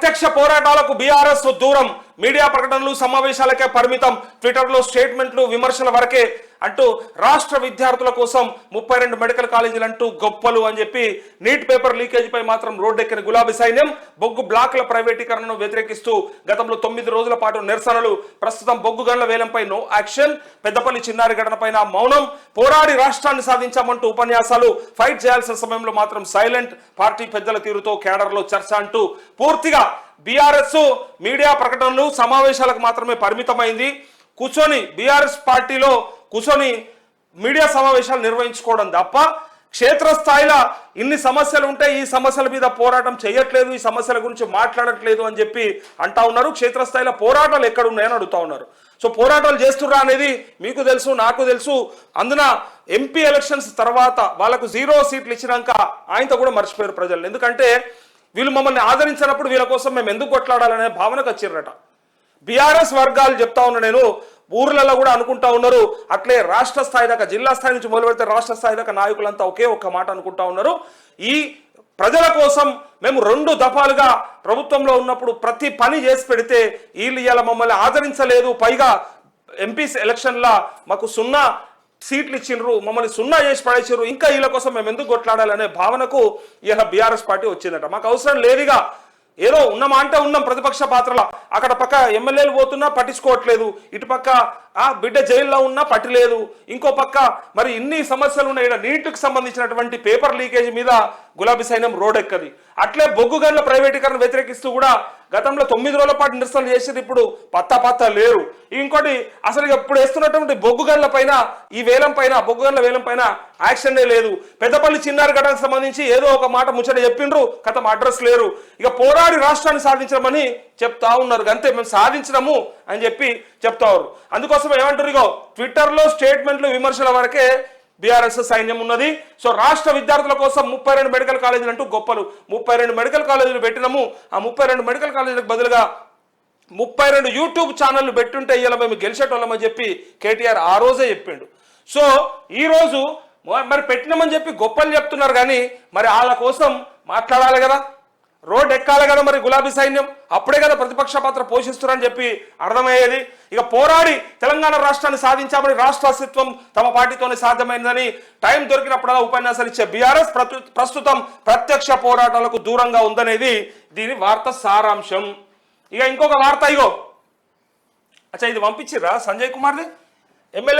ప్రత్యక్ష పోరాటాలకు బీఆర్ఎస్ దూరం. మీడియా ప్రకటనలు సమావేశాలకే పరిమితం. ట్విట్టర్లో స్టేట్మెంట్లు విమర్శల వరకే అంటూ రాష్ట్ర విద్యార్థుల కోసం ముప్పై రెండు మెడికల్ కాలేజీలు అంటూ గొప్పలు అని చెప్పి నీట్ పేపర్ లీకేజీపై మాత్రం రోడ్డెక్కిన గులాబీ సైన్యం బొగ్గు బ్లాకుల ప్రైవేటీకరణను వ్యతిరేకిస్తూ గతంలో తొమ్మిది రోజుల పాటు నిరసనలు. ప్రస్తుతం బొగ్గు గన్ల వేలంపై నో యాక్షన్ పెద్దపల్లి చిన్నారి ఘటనపైన మౌనం. పోరాడి రాష్ట్రాన్ని సాధించామంటూ ఉపన్యాసాలు. ఫైట్ చేయాల్సిన సమయంలో మాత్రం సైలెంట్ పార్టీ పెద్దల తీరుతో కేడర్లో చర్చ అంటూ పూర్తిగా బీఆర్ఎస్ మీడియా ప్రకటనలు సమావేశాలకు మాత్రమే పరిమితమైంది. కూర్చొని బీఆర్ఎస్ పార్టీలో కూర్చొని మీడియా సమావేశాలు నిర్వహించుకోవడం తప్ప క్షేత్రస్థాయిలో ఇన్ని సమస్యలు ఉంటాయి ఈ సమస్యల మీద పోరాటం చేయట్లేదు ఈ సమస్యల గురించి మాట్లాడట్లేదు అని చెప్పి అంటా ఉన్నారు. క్షేత్రస్థాయిలో పోరాటాలు ఎక్కడ ఉన్నాయని అడుగుతా ఉన్నారు. సో పోరాటాలు చేస్తుర్రా అనేది మీకు తెలుసు నాకు తెలుసు. అందున ఎంపీ ఎలక్షన్స్ తర్వాత వాళ్ళకు జీరో సీట్లు ఇచ్చినాక ఆయనతో కూడా మర్చిపోయారు ప్రజలు. ఎందుకంటే వీళ్ళు మమ్మల్ని ఆదరించినప్పుడు వీళ్ళ కోసం మేము ఎందుకు కొట్లాడాలనే భావనకు వచ్చిర్రట. బీఆర్ఎస్ వర్గాలు చెప్తా ఉన్నా నేను ఊర్లలో కూడా అనుకుంటా ఉన్నారు. అట్లే రాష్ట్ర స్థాయి దాకా జిల్లా స్థాయి నుంచి మొదలు పెడితే రాష్ట్ర స్థాయి దాకా నాయకులంతా ఒకే ఒక్క మాట అనుకుంటా ఉన్నారు. ఈ ప్రజల కోసం మేము రెండు దఫాలుగా ప్రభుత్వంలో ఉన్నప్పుడు ప్రతి పని చేసి పెడితే వీళ్ళు ఇవాళ మమ్మల్ని ఆదరించలేదు. పైగా ఎంపీ ఎలక్షన్ల మాకు సున్నా సీట్లు ఇచ్చిండ్రు మమ్మల్ని సున్నా చేసి పడేసారు ఇంకా వీళ్ళ కోసం మేము ఎందుకు కొట్లాడాలనే భావనకు ఇలా బీఆర్ఎస్ పార్టీ వచ్చిందట. మాకు అవసరం లేదుగా. ఏదో ఉన్నామా అంటే ఉన్నాం ప్రతిపక్ష పాత్రలో. అక్కడ పక్క ఎమ్మెల్యేలు పోతున్నా పట్టించుకోవట్లేదు. ఇటు పక్క ఆ బిడ్డ జైల్లో ఉన్నా పట్టలేదు. ఇంకో పక్క మరి ఇన్ని సమస్యలు ఉన్నాయి. నీటికి సంబంధించినటువంటి పేపర్ లీకేజ్ మీద గులాబీ సైన్యం రోడ్ ఎక్కది. అట్లే బొగ్గు గన్ల ప్రైవేటీకరణ వ్యతిరేకిస్తూ కూడా గతంలో తొమ్మిది రోజుల పాటు నిరసనలు చేసేది ఇప్పుడు పత్తా పత్తా లేరు ఇంకోటి అసలు ఇప్పుడు వేస్తున్నటువంటి బొగ్గు గన్ల పైన ఈ వేలం పైన బొగ్గు గన్ల వేలం పైన యాక్షనే లేదు. పెద్దపల్లి చిన్నారి ఘటనకు సంబంధించి ఏదో ఒక మాట ముచ్చట చెప్పిండ్రు కథం అడ్రస్ లేరు. ఇక పోరాడి రాష్ట్రాన్ని సాధించడమని చెప్తా ఉన్నారు. అంతే మేము సాధించినము అని చెప్పి చెప్తా ఉన్నారు. అందుకోసం ఏమంటారు ఇగో ట్విట్టర్లో స్టేట్మెంట్లు విమర్శల వరకే బీఆర్ఎస్ సైన్యం ఉన్నది. సో రాష్ట్ర విద్యార్థుల కోసం ముప్పై రెండు మెడికల్ కాలేజీలు అంటూ గొప్పలు. ముప్పై రెండు మెడికల్ కాలేజీలు పెట్టినాము. ఆ ముప్పై రెండు మెడికల్ కాలేజీలకు బదులుగా ముప్పై రెండు యూట్యూబ్ ఛానళ్ళు పెట్టుంటే ఇలా మేము గెలిచేటోళ్ళమని చెప్పి కేటీఆర్ ఆ రోజే చెప్పిండు. సో ఈరోజు మరి పెట్టినామని చెప్పి గొప్పలు చెప్తున్నారు కానీ మరి వాళ్ళ కోసం మాట్లాడాలి కదా. రోడ్ ఎక్కాలి కదా మరి గులాబీ సైన్యం? అప్పుడే కదా ప్రతిపక్ష పాత్ర పోషిస్తున్నారని చెప్పి అర్థమయ్యేది. ఇక పోరాడి తెలంగాణ రాష్ట్రాన్ని సాధించామని రాష్ట్ర అస్తిత్వం తమ పార్టీతోనే సాధ్యమైందని టైం దొరికినప్పుడల్లా ఉపన్యాసాలు ఇచ్చే బీఆర్ఎస్ ప్రస్తుతం ప్రత్యక్ష పోరాటాలకు దూరంగా ఉందనేది దీని వార్త సారాంశం. ఇక ఇంకొక వార్త ఇగో. అచ్చా ఇది పంపించిర్రా సంజయ్ కుమార్ది? ఎమ్మెల్యే